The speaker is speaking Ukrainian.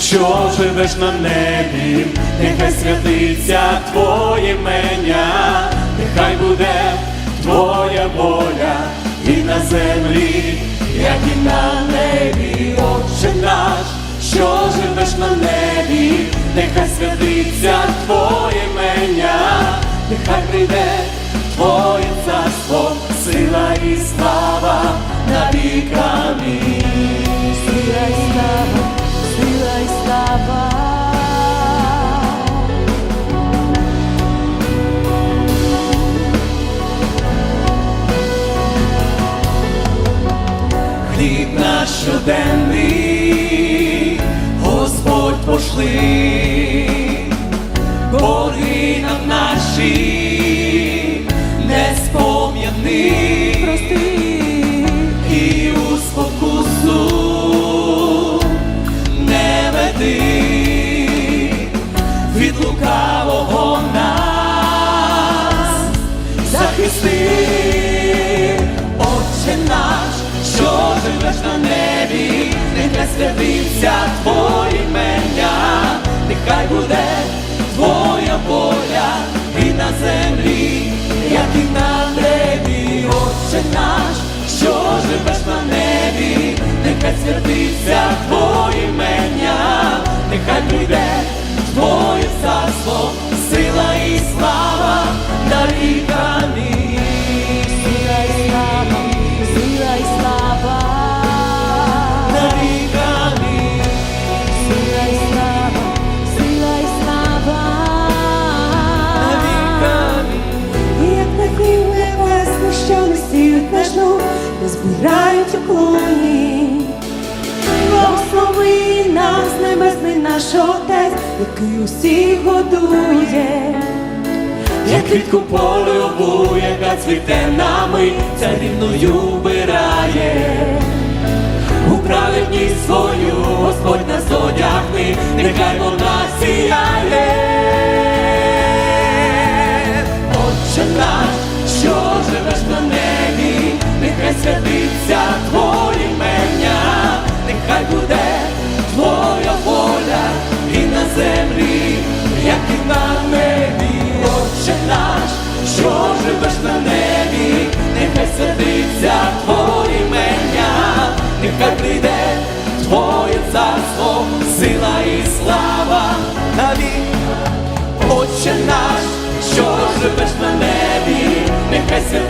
що живеш на небі, нехай святиться Твоє імення, нехай буде Твоя воля і на землі, як і на небі, Отче наш, що живеш на небі, нехай святиться Твоє імення, нехай прийде Твоє царство, сила і слава на віками. Щоденний, Господь пошли, святиться Твоє імення, нехай буде Твоя воля і на землі, не збирають у клоні. Благослови нас, небесний наш Отець, який усіх годує. Як квітку польову, яка цвіте нами, царівною вбирає. У праведність свою Господь нас одягни, нехай вона сіяє. Нехай